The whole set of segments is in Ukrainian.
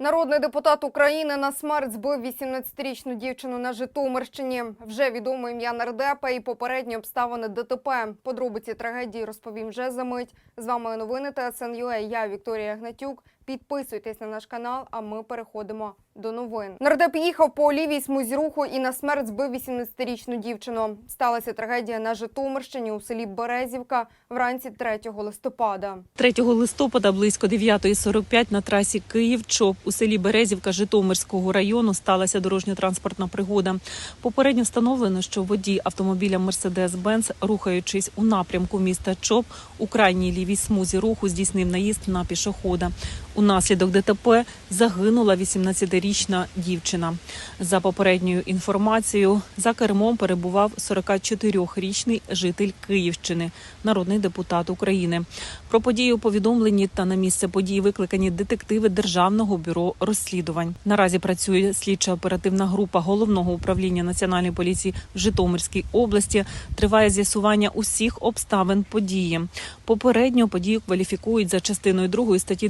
Народний депутат України на смерть збив 18-річну дівчину на Житомирщині. Вже відомо ім'я нардепа і попередні обставини ДТП. Подробиці трагедії розповім вже за мить. З вами новини ТСНЮА. Я Вікторія Гнатюк. Підписуйтесь на наш канал, а ми переходимо до новин. Нардеп їхав по лівій смузі руху і на смерть збив 18-річну дівчину. Сталася трагедія на Житомирщині у селі Березівка вранці 3 листопада. 3 листопада близько 9.45 на трасі Київ-Чоп у селі Березівка Житомирського району сталася дорожньо-транспортна пригода. Попередньо встановлено, що водій автомобіля Мерседес-Бенц, рухаючись у напрямку міста Чоп, у крайній лівій смузі руху здійснив наїзд на пішохода. Унаслідок ДТП загинула 18-річна дівчина. За попередньою інформацією, за кермом перебував 44-річний житель Київщини, народний депутат України. Про подію у повідомленні та на місце події викликані детективи Державного бюро розслідувань. Наразі працює слідча оперативна група головного управління національної поліції в Житомирській області. Триває з'ясування усіх обставин події. Попередньо подію кваліфікують за частиною 2 статті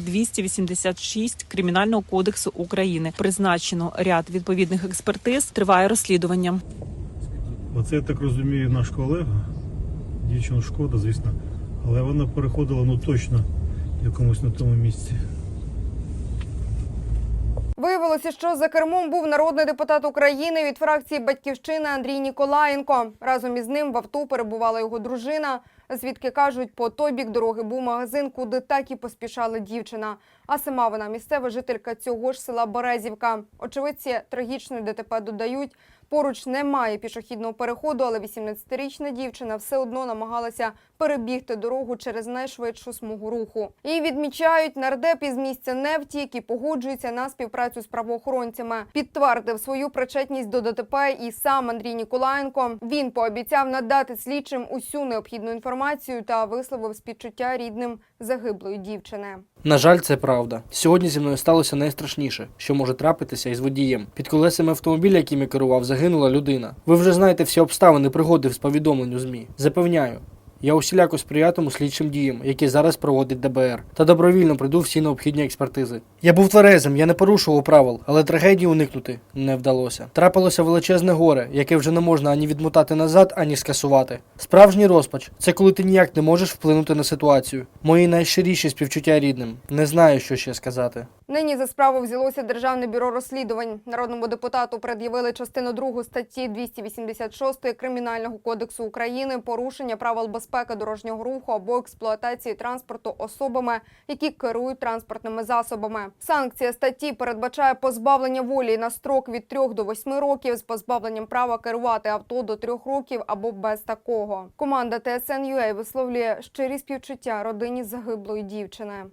286 Кримінального кодексу України. Призначено ряд відповідних експертиз. Триває розслідування. Оце я так розумію, наш колега. Дівчину шкода, звісно. Але вона переходила ну точно в якомусь на тому місці. Виявилося, що за кермом був народний депутат України від фракції Батьківщина Андрій Ніколаєнко. Разом із ним в авто перебувала його дружина. Звідки кажуть, по той бік дороги був магазин, куди так і поспішала дівчина. А сама вона місцева жителька цього ж села Березівка. Очевидці трагічної ДТП додають. Поруч немає пішохідного переходу, але 18-річна дівчина все одно намагалася перебігти дорогу через найшвидшу смугу руху. І відмічають, нардеп із місця не втік і погоджується на співпрацю з правоохоронцями. Підтвердив свою причетність до ДТП і сам Андрій Ніколаєнко. Він пообіцяв надати слідчим усю необхідну інформацію та висловив співчуття рідним загиблої дівчини. На жаль, це правда. Сьогодні зі мною сталося найстрашніше, що може трапитися із водієм. Під колесами автомобіля, яким я керував, загинула людина. Ви вже знаєте всі обставини пригоди з повідомлень у ЗМІ. Запевняю. Я усіляко сприятиму слідчим діям, які зараз проводить ДБР, та добровільно пройду всі необхідні експертизи. Я був тверезим, я не порушував правил, але трагедії уникнути не вдалося. Трапилося величезне горе, яке вже не можна ані відмотати назад, ані скасувати. Справжній розпач це коли ти ніяк не можеш вплинути на ситуацію. Мої найщиріші співчуття рідним. Не знаю, що ще сказати. Нині за справу взялося Державне бюро розслідувань. Народному депутату пред'явили частину 2 статті 286 Кримінального кодексу України порушення правил безпеки дорожнього руху або експлуатації транспорту особами, які керують транспортними засобами. Санкція статті передбачає позбавлення волі на строк від 3 до 8 років з позбавленням права керувати авто до 3 років або без такого. Команда ТСН.UA висловлює щирі співчуття родині загиблої дівчини.